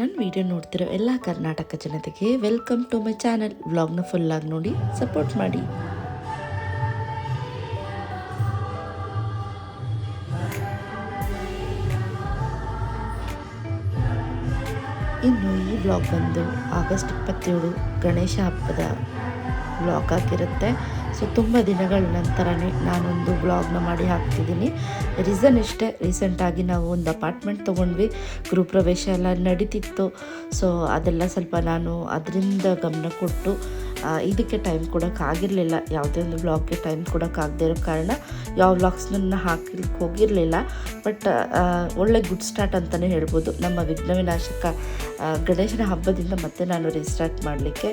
ನನ್ನ ವಿಡಿಯೋ ನೋಡ್ತಿರೋ ಎಲ್ಲ ಕರ್ನಾಟಕ ಜನತೆಗೆ ವೆಲ್ಕಮ್ ಟು ಮೈ ಚಾನಲ್ ವ್ಲಾಗ್ನ ಫುಲ್ಲಾಗಿ ನೋಡಿ ಸಪೋರ್ಟ್ ಮಾಡಿ. ಇನ್ನು ಈ ಬ್ಲಾಗ್ ಬಂದು ಆಗಸ್ಟ್ ಇಪ್ಪತ್ತೇಳು ಗಣೇಶ ಹಬ್ಬದ ಬ್ಲಾಗ್ ಆಗಿರುತ್ತೆ. ಸೊ ತುಂಬ ದಿನಗಳ ನಂತರನೇ ನಾನೊಂದು ಬ್ಲಾಗ್ನ ಮಾಡಿ ಹಾಕ್ತಿದ್ದೀನಿ. ರೀಸನ್ ಇಷ್ಟೇ ರೀಸೆಂಟಾಗಿ ನಾವು ಒಂದು ಅಪಾರ್ಟ್ಮೆಂಟ್ ತೊಗೊಂಡ್ವಿ. ಗೃಹಪ್ರವೇಶ ಎಲ್ಲ ನಡೀತಿತ್ತು. ಸೊ ಅದೆಲ್ಲ ಸ್ವಲ್ಪ ನಾನು ಅದರಿಂದ ಗಮನ ಕೊಟ್ಟು ಇದಕ್ಕೆ ಟೈಮ್ ಕೊಡೋಕ್ಕಾಗಿರಲಿಲ್ಲ ಯಾವುದೇ ಒಂದು ಬ್ಲಾಗ್ಗೆ ಟೈಮ್ ಕೊಡೋಕ್ಕಾಗದೇ ಇರೋ ಕಾರಣ ಯಾವ ವ್ಲಾಗ್ಸ್ನ ಹಾಕಲಿಕ್ಕೆ ಹೋಗಿರಲಿಲ್ಲ. ಬಟ್ ಒಳ್ಳೆ ಗುಡ್ ಸ್ಟಾರ್ಟ್ ಅಂತಲೇ ಹೇಳ್ಬೋದು. ನಮ್ಮ ವಿಘ್ನ ವಿನಾಶಕ ಗಣೇಶನ ಹಬ್ಬದಿಂದ ಮತ್ತೆ ನಾನು ರೀಸ್ಟಾರ್ಟ್ ಮಾಡಲಿಕ್ಕೆ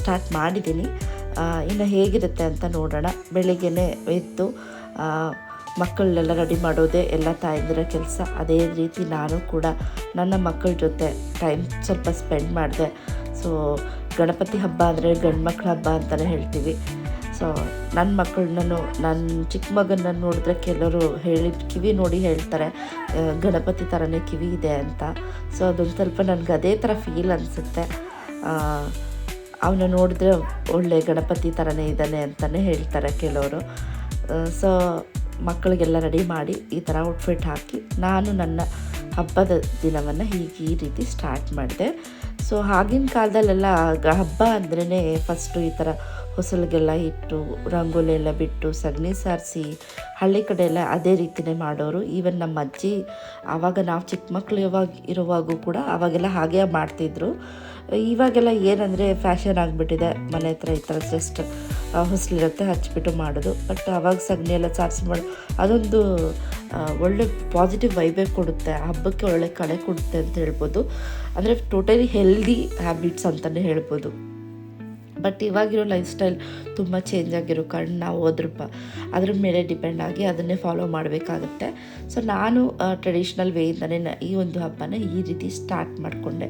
ಸ್ಟಾರ್ಟ್ ಮಾಡಿದ್ದೀನಿ. ಇನ್ನು ಹೇಗಿರುತ್ತೆ ಅಂತ ನೋಡೋಣ. ಬೆಳಿಗ್ಗೆ ಎದ್ದು ಮಕ್ಕಳನ್ನೆಲ್ಲ ರೆಡಿ ಮಾಡೋದೇ ಎಲ್ಲ ತಾಯಂದಿರ ಕೆಲಸ. ಅದೇ ರೀತಿ ನಾನು ಕೂಡ ನನ್ನ ಮಕ್ಕಳ ಜೊತೆ ಟೈಮ್ ಸ್ವಲ್ಪ ಸ್ಪೆಂಡ್ ಮಾಡಿದೆ. ಸೊ ಗಣಪತಿ ಹಬ್ಬ ಅಂದರೆ ಗಂಡು ಮಕ್ಳ ಹಬ್ಬ ಅಂತಲೇ ಹೇಳ್ತೀವಿ. ಸೊ ನನ್ನ ಮಕ್ಕಳನ್ನೂ ನನ್ನ ಚಿಕ್ಕ ಮಗನ ನೋಡಿದ್ರೆ ಕೆಲವರು ಹೇಳಿ, ಕಿವಿ ನೋಡಿ ಹೇಳ್ತಾರೆ ಗಣಪತಿ ಥರನೇ ಕಿವಿ ಇದೆ ಅಂತ. ಸೊ ಅದೊಂದು ಸ್ವಲ್ಪ ನನಗೆ ಅದೇ ಥರ ಫೀಲ್ ಅನಿಸುತ್ತೆ. ಅವನ ನೋಡಿದ್ರೆ ಒಳ್ಳೆ ಗಣಪತಿ ಥರನೇ ಇದ್ದಾನೆ ಅಂತಲೇ ಹೇಳ್ತಾರೆ ಕೆಲವರು. ಸೊ ಮಕ್ಕಳಿಗೆಲ್ಲ ರೆಡಿ ಮಾಡಿ ಈ ಥರ ಔಟ್ಫಿಟ್ ಹಾಕಿ ನಾನು ನನ್ನ ಹಬ್ಬದ ದಿನವನ್ನು ಹೀಗೆ ಈ ರೀತಿ ಸ್ಟಾರ್ಟ್ ಮಾಡಿದೆ. ಸೊ ಆಗಿನ ಕಾಲದಲ್ಲೆಲ್ಲ ಹಬ್ಬ ಅಂದ್ರೇ ಫಸ್ಟು ಈ ಥರ ಹೊಸಲಿಗೆಲ್ಲ ಇಟ್ಟು, ರಂಗೋಲಿ ಎಲ್ಲ ಬಿಟ್ಟು, ಸಗಣಿ ಸಾರಿಸಿ, ಹಳ್ಳಿ ಕಡೆ ಎಲ್ಲ ಅದೇ ರೀತಿನೇ ಮಾಡೋರು. ಈವನ್ ನಮ್ಮ ಅಜ್ಜಿ ಆವಾಗ ನಾವು ಚಿಕ್ಕ ಮಕ್ಕಳು ಯಾವಾಗ ಇರುವಾಗೂ ಕೂಡ ಅವಾಗೆಲ್ಲ ಹಾಗೆ ಮಾಡ್ತಿದ್ರು. ಇವಾಗೆಲ್ಲ ಏನಂದರೆ ಫ್ಯಾಷನ್ ಆಗಿಬಿಟ್ಟಿದೆ. ಮನೆ ಹತ್ರ ಈ ಥರ ಜಸ್ಟ್ ಹೊಸಲಿರುತ್ತೆ ಹಚ್ಚಿಬಿಟ್ಟು ಮಾಡೋದು. ಬಟ್ ಅವಾಗ ಸಗಣಿ ಎಲ್ಲ ಸಾರಿಸಿ ಮಾಡಿ, ಅದೊಂದು ಒಳ್ಳೆ ಪಾಸಿಟಿವ್ ವೈಬೇ ಕೊಡುತ್ತೆ. ಹಬ್ಬಕ್ಕೆ ಒಳ್ಳೆ ಕಳೆ ಕೊಡುತ್ತೆ ಅಂತ ಹೇಳ್ಬೋದು. ಅಂದರೆ ಟೋಟಲಿ ಹೆಲ್ದಿ ಹ್ಯಾಬಿಟ್ಸ್ ಅಂತಲೇ ಹೇಳ್ಬೋದು. ಬಟ್ ಇವಾಗಿರೋ ಲೈಫ್ ಸ್ಟೈಲ್ ತುಂಬ ಚೇಂಜ್ ಆಗಿರೋ ಕಾರಣ ನಾವು ಅದ್ರ ಅದ್ರ ಮೇಲೆ ಡಿಪೆಂಡ್ ಆಗಿ ಅದನ್ನೇ ಫಾಲೋ ಮಾಡಬೇಕಾಗತ್ತೆ. ಸೊ ನಾನು ಟ್ರೆಡಿಷ್ನಲ್ ವೇಯಿಂದನೇ ಈ ಒಂದು ಹಬ್ಬನ ಈ ರೀತಿ ಸ್ಟಾರ್ಟ್ ಮಾಡಿಕೊಂಡೆ.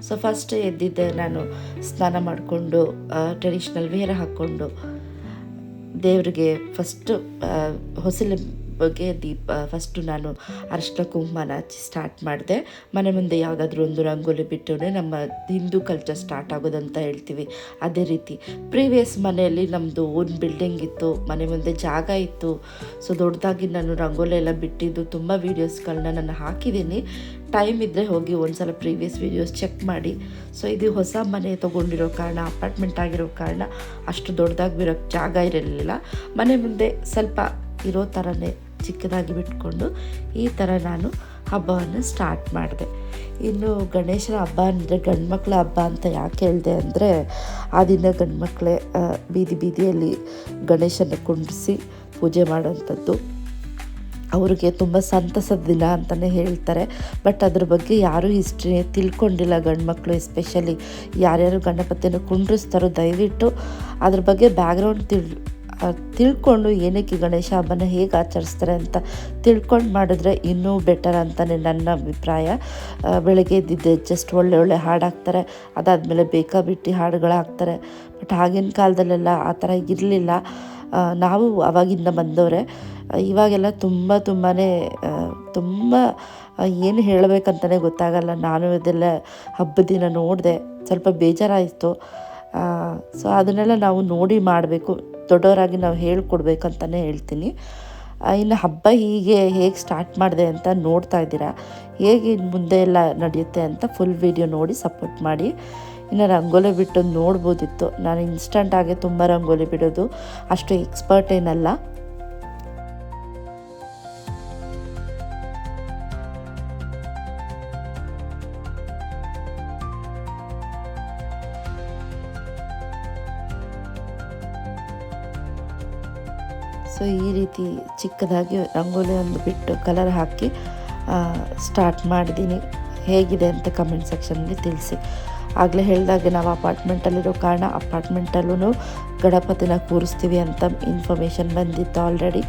ಸೊ ಫಸ್ಟ್ ಎದ್ದಿದ್ದೆ ನಾನು ಸ್ನಾನ ಮಾಡಿಕೊಂಡು ಟ್ರೆಡಿಷ್ನಲ್ ವೇರ ಹಾಕ್ಕೊಂಡು ದೇವರಿಗೆ ಫಸ್ಟು ಹೊಸಲ ಬಗ್ಗೆ ದೀಪ ಫಸ್ಟು ನಾನು ಅರಿಶಿನ ಕುಂಕುಮನ ಹಚ್ಚಿ ಸ್ಟಾರ್ಟ್ ಮಾಡಿದೆ. ಮನೆ ಮುಂದೆ ಯಾವುದಾದ್ರೂ ಒಂದು ರಂಗೋಲಿ ಬಿಟ್ಟು ನಮ್ಮ ಹಿಂದೂ ಕಲ್ಚರ್ ಸ್ಟಾರ್ಟ್ ಆಗೋದಂತ ಹೇಳ್ತೀವಿ. ಅದೇ ರೀತಿ ಪ್ರೀವಿಯಸ್ ಮನೆಯಲ್ಲಿ ನಮ್ಮದು ಓನ್ ಬಿಲ್ಡಿಂಗ್ ಇತ್ತು, ಮನೆ ಮುಂದೆ ಜಾಗ ಇತ್ತು. ಸೊ ದೊಡ್ಡದಾಗಿ ನಾನು ರಂಗೋಲಿ ಎಲ್ಲ ಬಿಟ್ಟಿದ್ದು, ತುಂಬ ವೀಡಿಯೋಸ್ಗಳನ್ನ ನಾನು ಹಾಕಿದ್ದೀನಿ ಟೈಮ್ ಇದ್ದರೆ ಹೋಗಿ ಒಂದ್ಸಲ ಪ್ರೀವಿಯಸ್ ವೀಡಿಯೋಸ್ ಚೆಕ್ ಮಾಡಿ. ಸೊ ಇದು ಹೊಸ ಮನೆ ತೊಗೊಂಡಿರೋ ಕಾರಣ ಅಪಾರ್ಟ್ಮೆಂಟ್ ಆಗಿರೋ ಕಾರಣ, ಅಷ್ಟು ದೊಡ್ಡದಾಗಿ ಬಿರೋ ಜಾಗ ಇರಲಿಲ್ಲ. ಮನೆ ಮುಂದೆ ಸ್ವಲ್ಪ ಇರೋ ಥರನೇ ಚಿಕ್ಕದಾಗಿ ಬಿಟ್ಕೊಂಡು ಈ ಥರ ನಾನು ಹಬ್ಬವನ್ನು ಸ್ಟಾರ್ಟ್ ಮಾಡಿದೆ. ಇನ್ನು ಗಣೇಶನ ಹಬ್ಬ ಅಂದರೆ ಗಂಡ್ಮಕ್ಳ ಹಬ್ಬ ಅಂತ ಯಾಕೆ ಹೇಳಿದೆ ಅಂದರೆ ಆ ದಿನ ಆ, ಬೀದಿ ಬೀದಿಯಲ್ಲಿ ಗಣೇಶನ ಕುಂಡಿಸಿ ಪೂಜೆ ಮಾಡೋಂಥದ್ದು ಅವ್ರಿಗೆ ತುಂಬ ಸಂತಸದ ದಿನ ಅಂತಲೇ ಹೇಳ್ತಾರೆ. ಬಟ್ ಅದ್ರ ಬಗ್ಗೆ ಯಾರೂ ಹಿಸ್ಟ್ರಿ ತಿಳ್ಕೊಂಡಿಲ್ಲ ಗಂಡು ಮಕ್ಕಳು ಎಸ್ಪೆಷಲಿ. ಯಾರ್ಯಾರು ಗಣಪತಿಯನ್ನು ಕುಂಡ್ರಿಸ್ತಾರೋ ದಯವಿಟ್ಟು ಅದ್ರ ಬಗ್ಗೆ ಬ್ಯಾಗ್ರೌಂಡ್ ತಿಳ್ ತಿಳ್ಕೊಂಡು ಏನಕ್ಕೆ ಗಣೇಶ ಹಬ್ಬನ ಹೇಗೆ ಆಚರಿಸ್ತಾರೆ ಅಂತ ತಿಳ್ಕೊಂಡು ಮಾಡಿದ್ರೆ ಇನ್ನೂ ಬೆಟರ್ ಅಂತಲೇ ನನ್ನ ಅಭಿಪ್ರಾಯ. ಬೆಳಗ್ಗೆ ಎದ್ದಿದ್ದೆ ಜಸ್ಟ್ ಒಳ್ಳೆ ಒಳ್ಳೆ ಹಾಡು ಹಾಕ್ತಾರೆ. ಅದಾದಮೇಲೆ ಬೇಕಾಬಿಟ್ಟು ಹಾಡುಗಳು ಹಾಕ್ತಾರೆ. ಬಟ್ ಆಗಿನ ಕಾಲದಲ್ಲೆಲ್ಲ ಆ ಥರ ಇರಲಿಲ್ಲ. ನಾವು ಅವಾಗಿಂದ ಬಂದವರೇ. ಇವಾಗೆಲ್ಲ ತುಂಬ ತುಂಬಾ ತುಂಬ ಏನು ಹೇಳಬೇಕಂತಲೇ ಗೊತ್ತಾಗಲ್ಲ. ನಾನು ಇದೆಲ್ಲ ಹಬ್ಬದ ದಿನ ನೋಡಿದೆ. ಸ್ವಲ್ಪ ಬೇಜಾರಾಯಿತು. ಸೊ ಅದನ್ನೆಲ್ಲ ನಾವು ನೋಡಿ ಮಾಡಬೇಕು. ದೊಡ್ಡವರಾಗಿ ನಾವು ಹೇಳ್ಕೊಡ್ಬೇಕಂತಲೇ ಹೇಳ್ತೀನಿ. ಇನ್ನು ಹಬ್ಬ ಹೀಗೆ ಹೇಗೆ ಸ್ಟಾರ್ಟ್ ಮಾಡಿದೆ ಅಂತ ನೋಡ್ತಾ ಇದ್ದೀರಾ? ಹೇಗೆ ಮುಂದೆ ಎಲ್ಲ ನಡೆಯುತ್ತೆ ಅಂತ ಫುಲ್ ವಿಡಿಯೋ ನೋಡಿ ಸಪೋರ್ಟ್ ಮಾಡಿ. ಇನ್ನು ರಂಗೋಲಿ ಬಿಟ್ಟು ನೋಡ್ಬೋದಿತ್ತು. ನಾನು ಇನ್ಸ್ಟಂಟಾಗೆ ತುಂಬ ರಂಗೋಲಿ ಬಿಡೋದು ಅಷ್ಟು ಎಕ್ಸ್ಪರ್ಟ್ ಏನಲ್ಲ. ಸೊ ಈ ರೀತಿ ಚಿಕ್ಕದಾಗಿ ರಂಗೋಲಿ ಒಂದು ಬಿಟ್ಟು ಕಲರ್ ಹಾಕಿ ಸ್ಟಾರ್ಟ್ ಮಾಡಿದ್ದೀನಿ. ಹೇಗಿದೆ ಅಂತ ಕಮೆಂಟ್ ಸೆಕ್ಷನಲ್ಲಿ ತಿಳಿಸಿ. ಆಗಲೇ ಹೇಳಿದಾಗೆ ನಾವು ಅಪಾರ್ಟ್ಮೆಂಟಲ್ಲಿರೋ ಕಾರಣ ಅಪಾರ್ಟ್ಮೆಂಟಲ್ಲೂ ಗಣಪತಿನ ಕೂರಿಸ್ತೀವಿ ಅಂತ ಇನ್ಫಾರ್ಮೇಷನ್ ಬಂದಿತ್ತು ಆಲ್ರೆಡಿ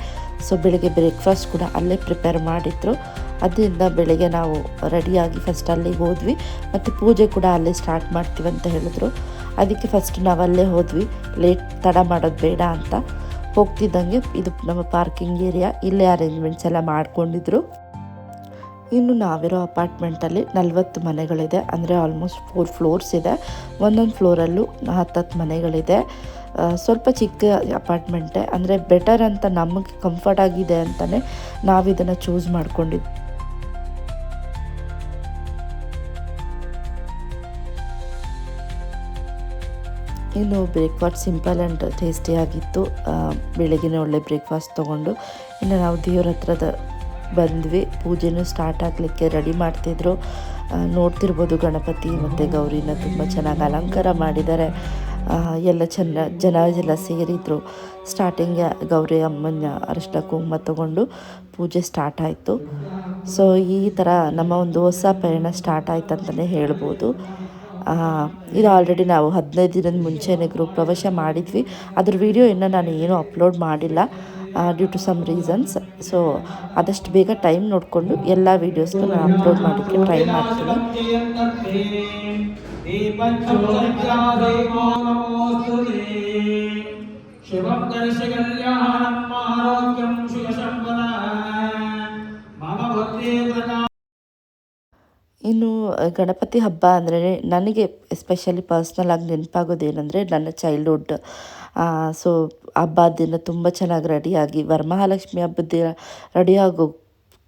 ಸೊ ಬೆಳಿಗ್ಗೆ ಬ್ರೇಕ್ಫಾಸ್ಟ್ ಕೂಡ ಅಲ್ಲೇ ಪ್ರಿಪೇರ್ ಮಾಡಿದ್ರು. ಅದರಿಂದ ಬೆಳಿಗ್ಗೆ ನಾವು ರೆಡಿಯಾಗಿ ಫಸ್ಟ್ ಅಲ್ಲಿಗೆ ಹೋದ್ವಿ. ಮತ್ತು ಪೂಜೆ ಕೂಡ ಅಲ್ಲೇ ಸ್ಟಾರ್ಟ್ ಮಾಡ್ತೀವಿ ಅಂತ ಹೇಳಿದ್ರು. ಅದಕ್ಕೆ ಫಸ್ಟ್ ನಾವು ಅಲ್ಲೇ ಹೋದ್ವಿ. ಲೇಟ್ ತಡ ಮಾಡೋದು ಬೇಡ ಅಂತ. ಹೋಗ್ತಿದ್ದಂಗೆ ಇದು ನಮ್ಮ ಪಾರ್ಕಿಂಗ್ ಏರಿಯಾ. ಇಲ್ಲೇ ಅರೇಂಜ್ಮೆಂಟ್ಸ್ ಎಲ್ಲ ಮಾಡ್ಕೊಂಡಿದ್ರು. ಇನ್ನು ನಾವಿರೋ ಅಪಾರ್ಟ್ಮೆಂಟಲ್ಲಿ ನಲ್ವತ್ತು ಮನೆಗಳಿದೆ. ಅಂದರೆ ಆಲ್ಮೋಸ್ಟ್ ಫೋರ್ ಫ್ಲೋರ್ಸ್ ಇದೆ. ಒಂದೊಂದು ಫ್ಲೋರಲ್ಲೂ ಹತ್ತತ್ತು ಮನೆಗಳಿದೆ. ಸ್ವಲ್ಪ ಚಿಕ್ಕ ಅಪಾರ್ಟ್ಮೆಂಟೇ. ಅಂದರೆ ಬೆಟರ್ ಅಂತ ನಮಗೆ ಕಂಫರ್ಟ್ ಆಗಿದೆ ಅಂತಲೇ ನಾವು ಇದನ್ನು ಚೂಸ್ ಮಾಡ್ಕೊಂಡಿದ್ದು ಇನ್ನು ಬ್ರೇಕ್ಫಾಸ್ಟ್ ಸಿಂಪಲ್ ಆ್ಯಂಡ್ ಟೇಸ್ಟಿಯಾಗಿತ್ತು ಬೆಳಗಿನ ಒಳ್ಳೆ ಬ್ರೇಕ್ಫಾಸ್ಟ್ ತೊಗೊಂಡು. ಇನ್ನು ನಾವು ದೇವ್ರ ಹತ್ರದ ಬಂದ್ವಿ. ಪೂಜೆನೂ ಸ್ಟಾರ್ಟ್ ಆಗಲಿಕ್ಕೆ ರೆಡಿ ಮಾಡ್ತಿದ್ರು. ನೋಡ್ತಿರ್ಬೋದು ಗಣಪತಿ ಮತ್ತು ಗೌರಿನ ತುಂಬ ಚೆನ್ನಾಗಿ ಅಲಂಕಾರ ಮಾಡಿದ್ದಾರೆ. ಎಲ್ಲ ಚೆನ್ನ, ಜನ ಎಲ್ಲ ಸೇರಿದ್ರು. ಸ್ಟಾರ್ಟಿಂಗ್ ಗೌರಿ ಅಮ್ಮನ ಅರಿಶಿನ ಕುಂಕುಮ ತಗೊಂಡು ಪೂಜೆ ಸ್ಟಾರ್ಟ್ ಆಯಿತು. ಸೊ ಈ ಥರ ನಮ್ಮ ಒಂದು ಹೊಸ ಪಯಣ ಸ್ಟಾರ್ಟ್ ಆಯ್ತು ಅಂತಲೇ ಹೇಳ್ಬೋದು. ಇದು ಆಲ್ರೆಡಿ ನಾವು ಹದಿನೈದು ದಿನದ ಮುಂಚೆನೇ ಗ್ರೂಪ್ ಪ್ರವೇಶ ಮಾಡಿದ್ವಿ. ಅದ್ರ ವಿಡಿಯೋ ಇನ್ನೂ ನಾನು ಏನೂ ಅಪ್ಲೋಡ್ ಮಾಡಿಲ್ಲ due to some reasons so ಆದಷ್ಟು ಬೇಗ ಟೈಮ್ ನೋಡಿಕೊಂಡು ಎಲ್ಲ ವೀಡಿಯೋಸ್ನ ನಾನು ಅಪ್ಲೋಡ್ ಮಾಡೋಕ್ಕೆ ಟ್ರೈ ಮಾಡ್ತೀನಿ. ಇನ್ನು ಗಣಪತಿ ಹಬ್ಬ ಅಂದರೆ ನನಗೆ ಎಸ್ಪೆಷಲಿ ಪರ್ಸ್ನಲ್ ಆಗಿ ನೆನಪಾಗೋದೇನೆಂದರೆ ನನ್ನ ಚೈಲ್ಡ್ಹುಡ್ ಸೊ ಹಬ್ಬದ ದಿನ ತುಂಬ ಚೆನ್ನಾಗಿ ರೆಡಿಯಾಗಿ ವರಮಹಾಲಕ್ಷ್ಮಿ ಹಬ್ಬದ ದಿನ ರೆಡಿ ಆಗೋ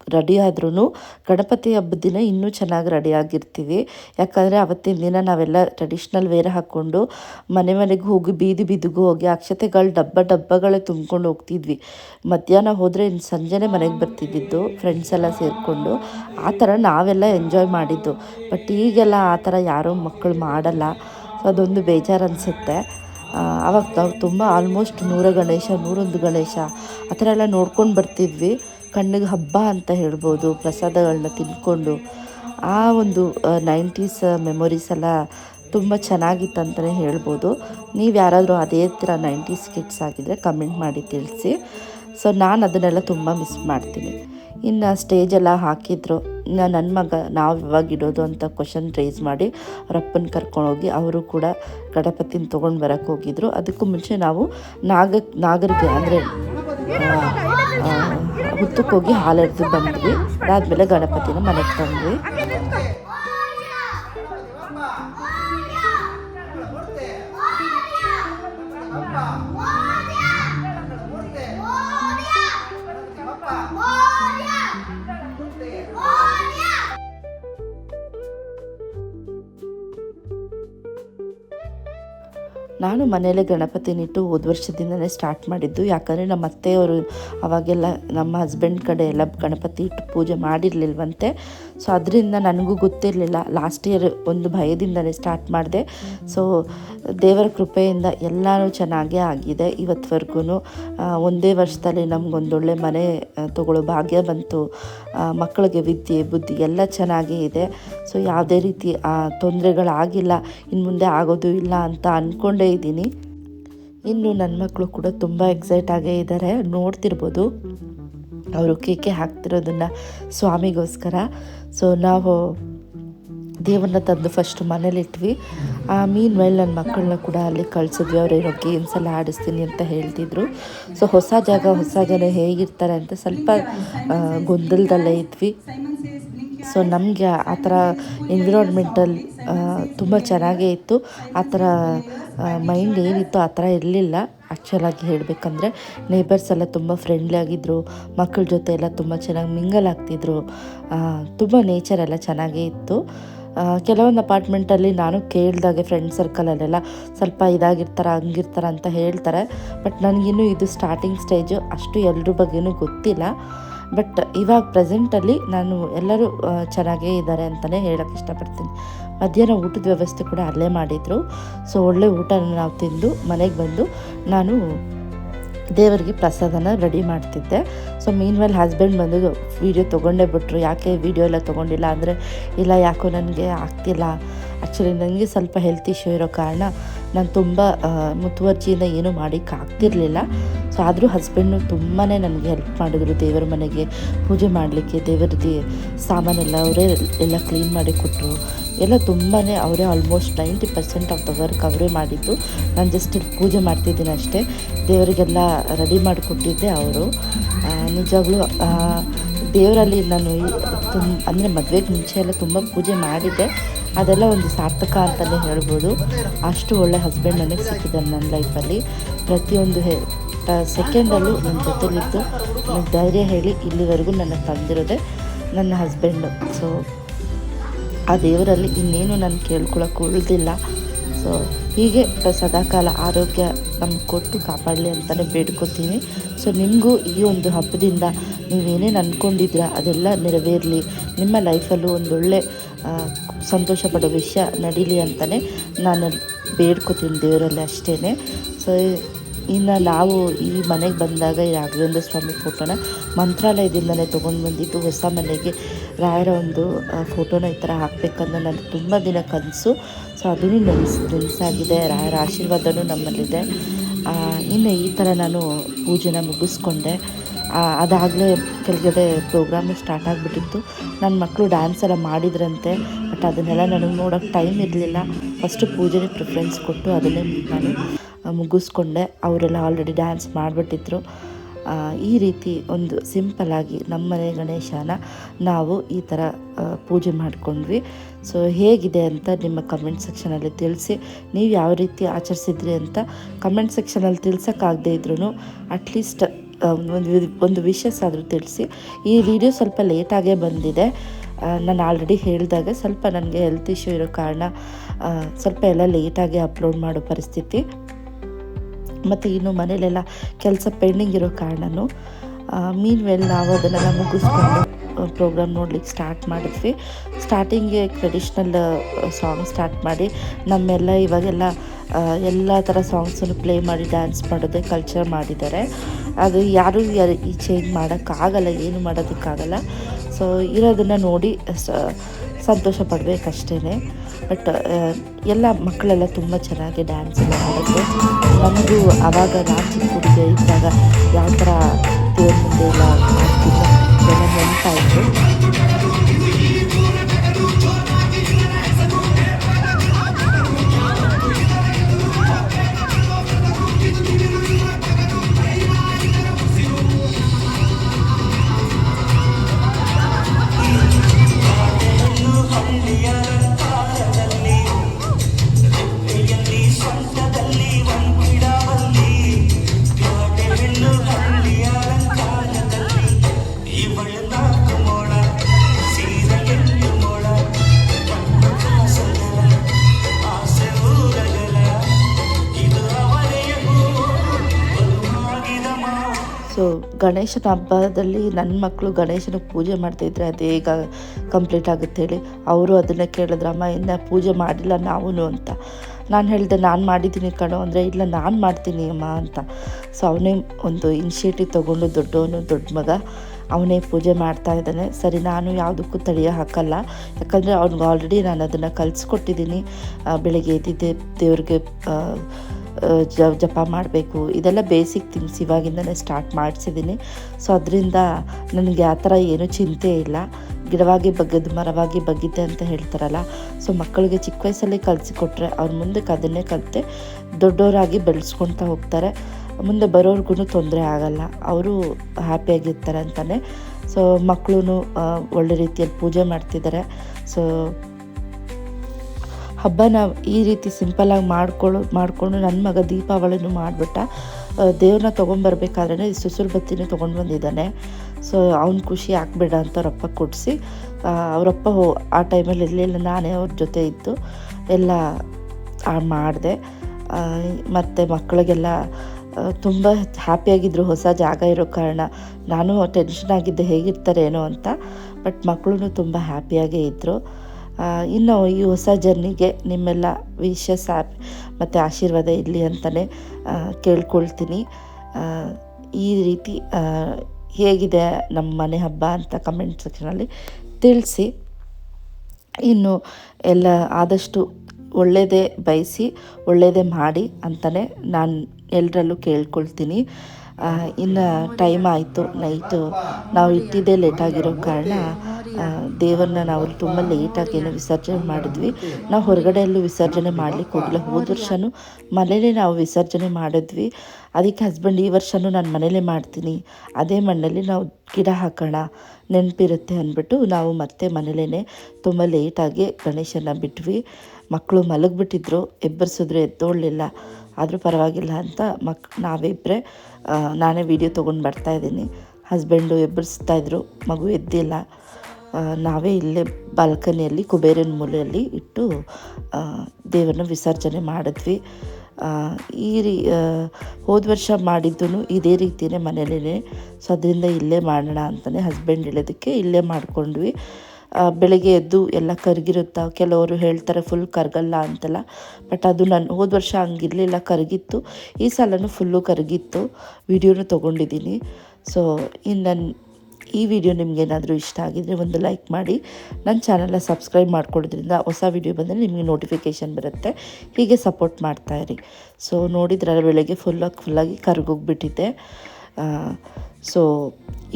ರೆಡಿ ಆದ್ರೂ ಗಣಪತಿ ಹಬ್ಬದ ದಿನ ಇನ್ನೂ ಚೆನ್ನಾಗಿ ರೆಡಿಯಾಗಿರ್ತೀವಿ ಯಾಕಂದರೆ ಅವತ್ತಿನ ದಿನ ನಾವೆಲ್ಲ ಟ್ರೆಡಿಷ್ನಲ್ ವೇರ್ ಹಾಕ್ಕೊಂಡು ಮನೆ ಮನೆಗೆ ಹೋಗಿ ಬೀದಿ ಬೀದಿಗೂ ಹೋಗಿ ಅಕ್ಷತೆಗಳು ಡಬ್ಬ ಡಬ್ಬಗಳೇ ತುಂಬ್ಕೊಂಡು ಹೋಗ್ತಿದ್ವಿ. ಮಧ್ಯಾಹ್ನ ಹೋದರೆ ಇನ್ನು ಸಂಜೆನೇ ಮನೆಗೆ ಬರ್ತಿದ್ದಿದ್ದು ಫ್ರೆಂಡ್ಸ್ ಎಲ್ಲ ಸೇರಿಕೊಂಡು. ಆ ಥರ ನಾವೆಲ್ಲ ಎಂಜಾಯ್ ಮಾಡಿದ್ದು. ಬಟ್ ಈಗೆಲ್ಲ ಆ ಥರ ಯಾರೂ ಮಕ್ಕಳು ಮಾಡಲ್ಲ. ಸೊ ಅದೊಂದು ಬೇಜಾರು ಅನಿಸುತ್ತೆ. ಅವಾಗ ನಾವು ತುಂಬ ಆಲ್ಮೋಸ್ಟ್ ನೂರ ಗಣೇಶ, ನೂರೊಂದು ಗಣೇಶ ಆ ಥರ ಎಲ್ಲ ನೋಡ್ಕೊಂಡು ಬರ್ತಿದ್ವಿ. ಕಣ್ಣಿಗೆ ಹಬ್ಬ ಅಂತ ಹೇಳ್ಬೋದು ಪ್ರಸಾದಗಳನ್ನ ತಿಂದ್ಕೊಂಡು ಆ ಒಂದು ನೈಂಟೀಸ್ ಮೆಮೊರೀಸ್ ಎಲ್ಲ ತುಂಬ ಚೆನ್ನಾಗಿತ್ತು ಅಂತಲೇ ಹೇಳ್ಬೋದು. ನೀವು ಯಾರಾದರೂ ಅದೇ ಥರ ನೈಂಟೀಸ್ ಕಿಡ್ಸ್ ಆಗಿದ್ದರೆ ಕಮೆಂಟ್ ಮಾಡಿ ತಿಳಿಸಿ. ಸೊ, ನಾನು ಅದನ್ನೆಲ್ಲ ತುಂಬ ಮಿಸ್ ಮಾಡ್ತೀನಿ. ಇನ್ನು ಸ್ಟೇಜೆಲ್ಲ ಹಾಕಿದ್ರು. ನನ್ನ ಮಗ, ನಾವು ಇವಾಗ ಇಡೋದು ಅಂತ ಕ್ವಶನ್ ರೈಸ್ ಮಾಡಿ ಅವರಪ್ಪನ ಕರ್ಕೊಂಡೋಗಿ ಅವರು ಕೂಡ ಗಣಪತಿನ ತೊಗೊಂಡು ಬರೋಕ್ಕೆ ಹೋಗಿದ್ರು. ಅದಕ್ಕೂ ಮುಂಚೆ ನಾವು ನಾಗ, ನಾಗರಿಗೆ ಅಂದರೆ ಹುತ್ತಕ್ಕೆ ಹೋಗಿ ಹಾಲೆರೆದು ಬಂದ್ವಿ ಅದಾದಮೇಲೆ ಗಣಪತಿನ ಮನೆಗೆ ತಂದ್ವಿ ನಾನು ಮನೆಯಲ್ಲೇ ಗಣಪತಿನಿಟ್ಟು ಹೋದ ವರ್ಷದಿಂದನೇ ಸ್ಟಾರ್ಟ್ ಮಾಡಿದ್ದು. ಯಾಕಂದರೆ ನಮ್ಮ ಅತ್ತೆಯವರು ಅವಾಗೆಲ್ಲ ನಮ್ಮ ಹಸ್ಬೆಂಡ್ ಕಡೆ ಎಲ್ಲ ಗಣಪತಿ ಇಟ್ಟು ಪೂಜೆ ಮಾಡಿರಲಿಲ್ವಂತೆ. ಸೊ ಅದರಿಂದ ನನಗೂ ಗೊತ್ತಿರಲಿಲ್ಲ. ಲಾಸ್ಟ್ ಇಯರ್ ಒಂದು ಭಯದಿಂದಲೇ ಸ್ಟಾರ್ಟ್ ಮಾಡಿದೆ. ಸೊ ದೇವರ ಕೃಪೆಯಿಂದ ಎಲ್ಲನೂ ಚೆನ್ನಾಗೇ ಆಗಿದೆ ಇವತ್ತುವರೆಗೂ ಒಂದೇ ವರ್ಷದಲ್ಲಿ ನಮಗೊಂದೊಳ್ಳೆ ಮನೆ ತಗೊಳ್ಳೋ ಭಾಗ್ಯ ಬಂತು. ಮಕ್ಕಳಿಗೆ ವಿದ್ಯೆ, ಬುದ್ಧಿ ಎಲ್ಲ ಚೆನ್ನಾಗೇ ಇದೆ. ಸೊ ಯಾವುದೇ ರೀತಿ ತೊಂದರೆಗಳಾಗಿಲ್ಲ. ಇನ್ನು ಮುಂದೆ ಆಗೋದು ಇಲ್ಲ ಅಂತ ಅಂದ್ಕೊಂಡೇ ಇದ್ದೀನಿ. ಇನ್ನು ನನ್ನ ಮಕ್ಕಳು ಕೂಡ ತುಂಬ ಎಕ್ಸೈಟ್ ಆಗೇ ಇದ್ದಾರೆ ನೋಡ್ತಿರ್ಬೋದು. ಅವರು ಕೇಕೆ ಹಾಕ್ತಿರೋದನ್ನು ಸ್ವಾಮಿಗೋಸ್ಕರ. ಸೊ ನಾವು ದೇವರನ್ನ ತಂದು ಫಸ್ಟ್ ಮನೇಲಿಟ್ವಿ. ಆ ಮೀನ್ ವೈಲ್ ನನ್ನ ಮಕ್ಕಳನ್ನ ಕೂಡ ಅಲ್ಲಿ ಕಳಿಸಿದ್ವಿ. ಅವ್ರೇನೋ ಗೇಮ್ಸ್ ಎಲ್ಲ ಆಡಿಸ್ತೀನಿ ಅಂತ ಹೇಳ್ತಿದ್ರು. ಸೊ ಹೊಸ ಜಾಗ, ಹೊಸ ಜನ ಹೇಗಿರ್ತಾರೆ ಅಂತ ಸ್ವಲ್ಪ ಗೊಂದಲದಲ್ಲೇ ಇದ್ವಿ. ಸೊ ನಮಗೆ ಆ ಥರ ಎನ್ವಿರಾನ್ಮೆಂಟಲ್ಲಿ ತುಂಬ ಚೆನ್ನಾಗೇ ಇತ್ತು. ಆ ಥರ ಮೈಂಡ್ ಏನಿತ್ತು ಆ ಥರ ಇರಲಿಲ್ಲ. ಆ್ಯಕ್ಚುಲಾಗಿ ಹೇಳಬೇಕಂದ್ರೆ ನೇಬರ್ಸ್ ಎಲ್ಲ ತುಂಬ ಫ್ರೆಂಡ್ಲಿ ಆಗಿದ್ದರು ಮಕ್ಕಳ ಜೊತೆ ಎಲ್ಲ ತುಂಬ ಚೆನ್ನಾಗಿ ಮಿಂಗಲ್ ಆಗ್ತಿದ್ರು. ತುಂಬ ನೇಚರ್ ಎಲ್ಲ ಚೆನ್ನಾಗೇ ಇತ್ತು. ಕೆಲವೊಂದು ಅಪಾರ್ಟ್ಮೆಂಟಲ್ಲಿ ನಾನು ಕೇಳಿದಾಗೆ ಫ್ರೆಂಡ್ ಸರ್ಕಲಲ್ಲೆಲ್ಲ ಸ್ವಲ್ಪ ಇದಾಗಿರ್ತಾರೆ, ಹಂಗಿರ್ತಾರೆ ಅಂತ ಹೇಳ್ತಾರೆ. ಬಟ್ ನನಗಿನ್ನೂ ಇದು ಸ್ಟಾರ್ಟಿಂಗ್ ಸ್ಟೇಜು ಅಷ್ಟು ಎಲ್ಲರ ಬಗ್ಗೆನೂ ಗೊತ್ತಿಲ್ಲ. ಬಟ್ ಇವಾಗ ಪ್ರೆಸೆಂಟಲ್ಲಿ ನಾನು ಎಲ್ಲರೂ ಚೆನ್ನಾಗೇ ಇದ್ದಾರೆ ಅಂತಲೇ ಹೇಳೋಕ್ಕೆ ಇಷ್ಟಪಡ್ತೀನಿ. ಮಧ್ಯಾಹ್ನ ಊಟದ ವ್ಯವಸ್ಥೆ ಕೂಡ ಅಲ್ಲೇ ಮಾಡಿದರು. ಸೊ ಒಳ್ಳೆ ಊಟನ ನಾವು ತಿಂದು ಮನೆಗೆ ಬಂದು ನಾನು ದೇವರಿಗೆ ಪ್ರಸಾದನ ರೆಡಿ ಮಾಡ್ತಿದ್ದೆ. ಸೊ ಮೀನ್ ಮೇಲೆ ಹಸ್ಬೆಂಡ್ ಬಂದು ವೀಡಿಯೋ ತೊಗೊಂಡೇ ಬಿಟ್ರು. ಯಾಕೆ ವೀಡಿಯೋ ಎಲ್ಲ ತೊಗೊಂಡಿಲ್ಲ? ಅಂದರೆ, ಇಲ್ಲ, ಯಾಕೋ ನನಗೆ ಆಗ್ತಿಲ್ಲ. ಆ್ಯಕ್ಚುಲಿ ನನಗೆ ಸ್ವಲ್ಪ ಹೆಲ್ತ್ ಇಶ್ಯೂ ಇರೋ ಕಾರಣ ನಾನು ತುಂಬ ಮುತುವರ್ಜಿಯಿಂದ ಏನೂ ಆಗ್ತಿರಲಿಲ್ಲ. ಸೊ ಆದರೂ ಹಸ್ಬೆಂಡು ತುಂಬಾ ನನಗೆ ಹೆಲ್ಪ್ ಮಾಡಿದ್ರು. ದೇವರ ಮನೆಗೆ ಪೂಜೆ ಮಾಡಲಿಕ್ಕೆ, ದೇವರದ್ದು ಸಾಮಾನೆಲ್ಲ ಅವರೇ ಎಲ್ಲ ಕ್ಲೀನ್ ಮಾಡಿ ಕೊಟ್ಟರು ಎಲ್ಲ ತುಂಬಾ ಅವರೇ almost ninety percent of the work ಅವರೇ ಮಾಡಿದ್ದು. ನಾನು ಜಸ್ಟ್ ಪೂಜೆ ಮಾಡ್ತಿದ್ದೀನಿ ಅಷ್ಟೇ. ದೇವರಿಗೆಲ್ಲ ರೆಡಿ ಮಾಡಿಕೊಟ್ಟಿದ್ದೆ ಅವರು. ನಿಜವಾಗ್ಲೂ ದೇವರಲ್ಲಿ ನಾನು ತುಂಬ ಅಂದರೆ ಮದುವೆಗೆ ಮುಂಚೆ ಎಲ್ಲ ತುಂಬ ಪೂಜೆ ಮಾಡಿದ್ದೆ. ಅದೆಲ್ಲ ಒಂದು ಸಾರ್ಥಕ ಅಂತಲೇ ಹೇಳ್ಬೋದು. ಅಷ್ಟು ಒಳ್ಳೆ ಹಸ್ಬೆಂಡ್ ನನಗೆ ಸಿಕ್ಕಿದೆ ನನ್ನ ಲೈಫಲ್ಲಿ ಪ್ರತಿಯೊಂದು ಹೆ ಸೆಕೆಂಡಲ್ಲೂ ನನ್ನ ಜೊತೆಲಿದ್ದು. ನನಗೆ ಧೈರ್ಯ ಹೇಳಿ ಇಲ್ಲಿವರೆಗೂ ನನಗೆ ತಂದಿರೋದೆ ನನ್ನ ಹಸ್ಬೆಂಡು ಸೊ ಆ ದೇವರಲ್ಲಿ ಇನ್ನೇನು ನಾನು ಕೇಳ್ಕೊಳಕ್ಕೆ ಉಳಿದಿಲ್ಲ. ಸೊ ಹೀಗೆ ಸದಾಕಾಲ ಆರೋಗ್ಯ ನಮ್ಗೆ ಕೊಟ್ಟು ಕಾಪಾಡಲಿ ಅಂತಲೇ ಬೇಡ್ಕೊತೀನಿ. ಸೊ ನಿಮಗೂ ಈ ಒಂದು ಹಬ್ಬದಿಂದ ನೀವೇನೇನು ಅಂದ್ಕೊಂಡಿದ್ರ ಅದೆಲ್ಲ ನೆರವೇರಲಿ. ನಿಮ್ಮ ಲೈಫಲ್ಲೂ ಒಂದೊಳ್ಳೆ ಸಂತೋಷ ಪಡೋ ವಿಷಯ ನಡೀಲಿ ಅಂತಲೇ ನಾನು ಬೇಡ್ಕೊತೀನಿ ದೇವರಲ್ಲಿ ಅಷ್ಟೇ ಸೊ ಇನ್ನು ನಾವು ಈ ಮನೆಗೆ ಬಂದಾಗ ರಾಘವೇಂದ್ರ ಸ್ವಾಮಿ ಫೋಟೋನ ಮಂತ್ರಾಲಯದಿಂದಲೇ ತೊಗೊಂಡು ಬಂದಿದ್ದು ಹೊಸ ಮನೆಗೆ. ರಾಯರ ಒಂದು ಫೋಟೋನ ಈ ಥರ ಹಾಕಬೇಕನ್ನೋ ನನಗೆ ತುಂಬ ದಿನ ಕನಸು. ಸೊ ಅದೂ ನೆನ್ಸ್, ನೆನಸಾಗಿದೆ. ರಾಯರ ಆಶೀರ್ವಾದನೂ ನಮ್ಮಲ್ಲಿದೆ. ಇನ್ನು ಈ ಥರ ನಾನು ಪೂಜೆನ ಮುಗಿಸ್ಕೊಂಡೆ. ಅದಾಗಲೇ ಕೆಳಗಡೆ ಪ್ರೋಗ್ರಾಮ್ ಸ್ಟಾರ್ಟ್ ಆಗಿಬಿಟ್ಟಿತ್ತು. ನನ್ನ ಮಕ್ಕಳು ಡ್ಯಾನ್ಸ್ ಎಲ್ಲ ಮಾಡಿದ್ರಂತೆ ಬಟ್ ಅದನ್ನೆಲ್ಲ ನನಗೆ ನೋಡೋಕ್ಕೆ ಟೈಮ್ ಇರಲಿಲ್ಲ. ಫಸ್ಟು ಪೂಜೆಗೆ ಪ್ರಿಫರೆನ್ಸ್ ಕೊಟ್ಟು ಅದನ್ನೇ ನಾನು ಮುಗಿಸ್ಕೊಂಡೆ. ಅವರೆಲ್ಲ ಆಲ್ರೆಡಿ ಡ್ಯಾನ್ಸ್ ಮಾಡಿಬಿಟ್ಟಿದ್ರು. ಈ ರೀತಿ ಒಂದು ಸಿಂಪಲ್ಲಾಗಿ ನಮ್ಮನೆ ಗಣೇಶನ ನಾವು ಈ ಥರ ಪೂಜೆ ಮಾಡಿಕೊಂಡ್ವಿ. ಸೊ ಹೇಗಿದೆ ಅಂತ ನಿಮ್ಮ ಕಮೆಂಟ್ ಸೆಕ್ಷನಲ್ಲಿ ತಿಳಿಸಿ. ನೀವು ಯಾವ ರೀತಿ ಆಚರಿಸಿದ್ರಿ ಅಂತ ಕಮೆಂಟ್ ಸೆಕ್ಷನಲ್ಲಿ ತಿಳ್ಸೋಕ್ಕಾಗದೇ ಇದ್ರೂ ಅಟ್ಲೀಸ್ಟ್ ಒಂದು ಒಂದು ವಿಷಸ್ ಆದರೂ ತಿಳಿಸಿ. ಈ ವಿಡಿಯೋ ಸ್ವಲ್ಪ ಲೇಟಾಗೇ ಬಂದಿದೆ. ನಾನು ಆಲ್ರೆಡಿ ಹೇಳಿದಾಗ ಸ್ವಲ್ಪ ನನಗೆ ಹೆಲ್ತ್ ಇಶ್ಯೂ ಇರೋ ಕಾರಣ ಸ್ವಲ್ಪ ಎಲ್ಲ ಲೇಟಾಗಿ ಅಪ್ಲೋಡ್ ಮಾಡೋ ಪರಿಸ್ಥಿತಿ. ಮತ್ತು ಇನ್ನು ಮನೇಲೆಲ್ಲ ಕೆಲಸ ಪೆಂಡಿಂಗ್ ಇರೋ ಕಾರಣನೂ ಮೀನ್ ವೆಲ್ ನಾವು ಅದನ್ನೆಲ್ಲ ಮುಗಿಸ್ಕೊಂಡು ಪ್ರೋಗ್ರಾಮ್ ನೋಡ್ಲಿಕ್ಕೆ ಸ್ಟಾರ್ಟ್ ಮಾಡಿದ್ವಿ. ಸ್ಟಾರ್ಟಿಂಗ್ಗೆ ಟ್ರೆಡಿಷ್ನಲ್ ಸಾಂಗ್ ಸ್ಟಾರ್ಟ್ ಮಾಡಿ, ನಮ್ಮೆಲ್ಲ ಇವಾಗೆಲ್ಲ ಎಲ್ಲ ಥರ ಸಾಂಗ್ಸನ್ನು ಪ್ಲೇ ಮಾಡಿ ಡ್ಯಾನ್ಸ್ ಮಾಡೋದೇ ಕಲ್ಚರ್ ಮಾಡಿದ್ದಾರೆ. ಅದು ಯಾರೂ ಯಾರು ಈ ಚೇಂಜ್ ಮಾಡೋಕ್ಕಾಗಲ್ಲ, ಏನು ಮಾಡೋದಕ್ಕಾಗಲ್ಲ. ಸೊ ಇರೋದನ್ನು ನೋಡಿ ಸಂತೋಷ ಪಡಬೇಕಷ್ಟೇ ಬಟ್ ಎಲ್ಲ ಮಕ್ಕಳೆಲ್ಲ ತುಂಬ ಚೆನ್ನಾಗಿ ಡ್ಯಾನ್ಸ್ ಎಲ್ಲ ಮಾಡಿದ್ರು. ನಮಗೂ ಆವಾಗ ನಾನು ಹುಡುಗಿ ಇದ್ದಾಗ ಯಾವ ಥರ ದೇವ್ರ ಮುಂದೆ ಎಲ್ಲ ಆಗ್ತಿಲ್ಲ ಅದೆಲ್ಲ ನೆನಪಾಯಿತು. ಗಣೇಶನ ಹಬ್ಬದಲ್ಲಿ ನನ್ನ ಮಕ್ಕಳು ಗಣೇಶನ ಪೂಜೆ ಮಾಡ್ತಾಯಿದ್ರೆ ಅದು ಹೇಗ ಕಂಪ್ಲೀಟ್ ಆಗುತ್ತೆ ಹೇಳಿ. ಅವರು ಅದನ್ನು ಕೇಳಿದ್ರು, ಅಮ್ಮ, ಇನ್ನು ಪೂಜೆ ಮಾಡಿಲ್ಲ ನಾವೂ ಅಂತ. ನಾನು ಹೇಳಿದೆ, ನಾನು ಮಾಡಿದ್ದೀನಿ ಕಣೋ. ಅಂದರೆ, ಇಲ್ಲ, ನಾನು ಮಾಡ್ತೀನಿ ಅಮ್ಮ ಅಂತ. ಸೊ ಅವನೇ ಒಂದು ಇನಿಷಿಯೇಟಿವ್ ತೊಗೊಂಡು ದೊಡ್ಡವನು ದೊಡ್ಡ ಮಗ, ಅವನೇ ಪೂಜೆ ಮಾಡ್ತಾ ಇದ್ದಾನೆ. ಸರಿ, ನಾನು ಯಾವುದಕ್ಕೂ ತಳಿಯ ಹಾಕಲ್ಲ. ಯಾಕಂದರೆ, ಅವ್ನಿಗೆ ಆಲ್ರೆಡಿ ನಾನು ಅದನ್ನು ಕಲಿಸ್ಕೊಟ್ಟಿದ್ದೀನಿ. ಬೆಳಗ್ಗೆ ಎದ್ದಿದ್ದೆ, ದೇವ್ರಿಗೆ ಜ, ಜಪ ಮಾಡಬೇಕು. ಇದೆಲ್ಲ ಬೇಸಿಕ್ ಥಿಂಗ್ಸ್ ಇವಾಗಿಂದನೇ ಸ್ಟಾರ್ಟ್ ಮಾಡಿಸಿದ್ದೀನಿ ಸೊ ಅದರಿಂದ ನನಗೆ ಆ ಥರ ಏನೂ ಚಿಂತೆ ಇಲ್ಲ. ಗಿಡವಾಗಿ ಬಗ್ಗದ ಮರವಾಗಿ ಬಗ್ಗಿದ್ದೆ ಅಂತ ಹೇಳ್ತಾರಲ್ಲ. ಸೊ ಮಕ್ಕಳಿಗೆ ಚಿಕ್ಕ ವಯಸ್ಸಲ್ಲಿ ಕಲಿಸಿಕೊಟ್ರೆ ಅವ್ರ ಮುಂದಕ್ಕೆ ಅದನ್ನೇ ಕಲಿತೆ ದೊಡ್ಡವರಾಗಿ ಬೆಳೆಸ್ಕೊಳ್ತಾ ಹೋಗ್ತಾರೆ. ಮುಂದೆ ಬರೋರ್ಗು ತೊಂದರೆ ಆಗಲ್ಲ. ಅವರು ಹ್ಯಾಪಿಯಾಗಿರ್ತಾರೆ ಅಂತಲೇ ಸೊ ಮಕ್ಕಳು ಒಳ್ಳೆ ರೀತಿಯಲ್ಲಿ ಪೂಜೆ ಮಾಡ್ತಿದ್ದಾರೆ. ಸೊ ಹಬ್ಬನ ಈ ರೀತಿ ಸಿಂಪಲಾಗಿ ಮಾಡ್ಕೊಳ್ಳೋ ಮಾಡಿಕೊಂಡು ನನ್ನ ಮಗ ದೀಪಾವಳಿನೂ ಮಾಡಿಬಿಟ್ಟ. ದೇವ್ರನ್ನ ತೊಗೊಂಬರ್ಬೇಕಾದ್ರೆ ಸುಸುರು ಬತ್ತಿನೂ ತೊಗೊಂಡು ಬಂದಿದ್ದಾನೆ. ಸೊ ಅವ್ನ ಖುಷಿ ಹಾಕ್ಬೇಡ ಅಂತ ಅವರಪ್ಪ ಕೊಡಿಸಿ ಅವರಪ್ಪ ಹೋ, ಆ ಟೈಮಲ್ಲಿ ಇರಲಿಲ್ಲ, ನಾನೇ ಅವ್ರ ಜೊತೆ ಇದ್ದು ಎಲ್ಲ ಮಾಡಿದೆ. ಮತ್ತು ಮಕ್ಕಳಿಗೆಲ್ಲ ತುಂಬ ಹ್ಯಾಪಿಯಾಗಿದ್ದರು ಹೊಸ ಜಾಗ ಇರೋ ಕಾರಣ. ನಾನು ಟೆನ್ಷನ್ ಆಗಿದ್ದೆ, ಹೇಗಿರ್ತಾರೆ ಏನೋ ಅಂತ. ಬಟ್ ಮಕ್ಕಳು ತುಂಬ ಹ್ಯಾಪಿಯಾಗೇ ಇದ್ದರು ಇನ್ನು ಈ ಹೊಸ ಜರ್ನಿಗೆ ನಿಮ್ಮೆಲ್ಲ ವಿಶಸ್ ಆ್ಯಪ್ ಮತ್ತು ಆಶೀರ್ವಾದ ಇರಲಿ ಅಂತಲೇ ಕೇಳ್ಕೊಳ್ತೀನಿ. ಈ ರೀತಿ ಹೇಗಿದೆ ನಮ್ಮ ಮನೆ ಹಬ್ಬ ಅಂತ ಕಮೆಂಟ್ ಸೆಕ್ಷನಲ್ಲಿ ತಿಳಿಸಿ. ಇನ್ನು ಎಲ್ಲ ಆದಷ್ಟು ಒಳ್ಳೆಯದೇ ಬಯಸಿ ಒಳ್ಳೆಯದೇ ಮಾಡಿ ಅಂತಲೇ ನಾನು ಎಲ್ಲರಲ್ಲೂ ಕೇಳ್ಕೊಳ್ತೀನಿ. ಇನ್ನು ಟೈಮ್ ಆಯಿತು ನೈಟು ನಾವು ಇಟ್ಟಿದ್ದೇ ಲೇಟಾಗಿರೋ ಕಾರಣ ದೇವರನ್ನ ನಾವು ತುಂಬ ಲೇಟಾಗೇನೆ ವಿಸರ್ಜನೆ ಮಾಡಿದ್ವಿ. ನಾವು ಹೊರಗಡೆಯಲ್ಲೂ ವಿಸರ್ಜನೆ ಮಾಡಲಿಕ್ಕೆ ಹೋಗಿಲ್ಲ ಹೋದ ವರ್ಷವೂ ಮನೇಲೇ ನಾವು ವಿಸರ್ಜನೆ ಮಾಡಿದ್ವಿ. ಅದಕ್ಕೆ ಹಸ್ಬೆಂಡ್ ಈ ವರ್ಷವೂ ನಾನು ಮನೇಲೇ ಮಾಡ್ತೀನಿ. ಅದೇ ಮಣ್ಣಲ್ಲಿ ನಾವು ಗಿಡ ಹಾಕೋಣ, ನೆನಪಿರುತ್ತೆ ಅಂದ್ಬಿಟ್ಟು ನಾವು ಮತ್ತೆ ಮನೇಲೇ ತುಂಬ ಲೇಟಾಗಿ ಗಣೇಶನ ಬಿಟ್ವಿ. ಮಕ್ಕಳು ಮಲಗಿಬಿಟ್ಟಿದ್ರು, ಎಬ್ಬರಿಸಿದ್ರು, ಎದ್ದೋಳಲಿಲ್ಲ. ಆದರೂ ಪರವಾಗಿಲ್ಲ ಅಂತ ಮಕ್ ನಾವಿಬ್ಬರೇ ನಾನೇ ವೀಡಿಯೋ ತೊಗೊಂಡು ಬರ್ತಾಯಿದ್ದೀನಿ ಹಸ್ಬೆಂಡು ಎಬ್ಬರಿಸ್ತಾಯಿದ್ರು ಮಗು ಎದ್ದಿಲ್ಲ. ನಾವೇ ಇಲ್ಲೇ ಬಾಲ್ಕನಿಯಲ್ಲಿ ಕುಬೇರನ ಮೂಲೆಯಲ್ಲಿ ಇಟ್ಟು ದೇವರನ್ನ ವಿಸರ್ಜನೆ ಮಾಡಿದ್ವಿ. ಈ ರೀ ಹೋದ ವರ್ಷ ಮಾಡಿದ್ದು ಇದೇ ರೀತಿಯೇ ಮನೇಲೇ ಸೊ ಅದರಿಂದ ಇಲ್ಲೇ ಮಾಡೋಣ ಅಂತಲೇ ಹಸ್ಬೆಂಡ್ ಹೇಳೋದಕ್ಕೆ ಇಲ್ಲೇ ಮಾಡ್ಕೊಂಡ್ವಿ. ಬೆಳಗ್ಗೆ ಎದ್ದು ಎಲ್ಲ ಕರಗಿರುತ್ತಾ? ಕೆಲವರು ಹೇಳ್ತಾರೆ ಫುಲ್ ಕರಗಲ್ಲ ಅಂತೆಲ್ಲ. ಬಟ್ ಅದು ನಾನು, ಹೋದ ವರ್ಷ ಹಂಗಿರಲಿಲ್ಲ, ಕರಗಿತ್ತು. ಈ ಸಲನೂ ಫುಲ್ಲು ಕರಗಿತ್ತು. ವಿಡಿಯೋನು ತೊಗೊಂಡಿದ್ದೀನಿ. ಸೊ ಇನ್ನು ನನ್ನ ಈ ವಿಡಿಯೋ ನಿಮಗೇನಾದರೂ ಇಷ್ಟ ಆಗಿದರೆ ಒಂದು ಲೈಕ್ ಮಾಡಿ. ನನ್ನ ಚಾನಲ್ನ ಸಬ್ಸ್ಕ್ರೈಬ್ ಮಾಡ್ಕೊಳ್ಳೋದ್ರಿಂದ ಹೊಸ ವಿಡಿಯೋ ಬಂದರೆ ನಿಮಗೆ ನೋಟಿಫಿಕೇಷನ್ ಬರುತ್ತೆ. ಹೀಗೆ ಸಪೋರ್ಟ್ ಮಾಡ್ತಾಯಿರಿ ಸೊ ನೋಡಿದ್ರಲ್ಲ ಬೆಳಗ್ಗೆ ಫುಲ್ಲಾಗಿ ಫುಲ್ಲಾಗಿ ಕರ್ಗೋಗ್ಬಿಟ್ಟಿದ್ದೆ ಸೊ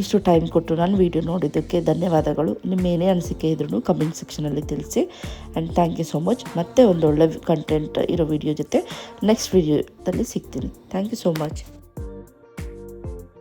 ಇಷ್ಟು ಟೈಮ್ ಕೊಟ್ಟು ನಾನು ವಿಡಿಯೋ ನೋಡಿದ್ದಕ್ಕೆ ಧನ್ಯವಾದಗಳು. ನಿಮ್ಮ ಏನೇ ಅನಿಸಿಕೆ ಇದ್ರೂ ಕಮೆಂಟ್ ಸೆಕ್ಷನಲ್ಲಿ ತಿಳಿಸಿ. And thank you so much ಮತ್ತೆ ಒಂದು ಒಳ್ಳೆ ಕಂಟೆಂಟ್ ಇರೋ ವಿಡಿಯೋ ಜೊತೆ ನೆಕ್ಸ್ಟ್ ವಿಡಿಯೋದಲ್ಲಿ ಸಿಗ್ತೀನಿ. Thank you so much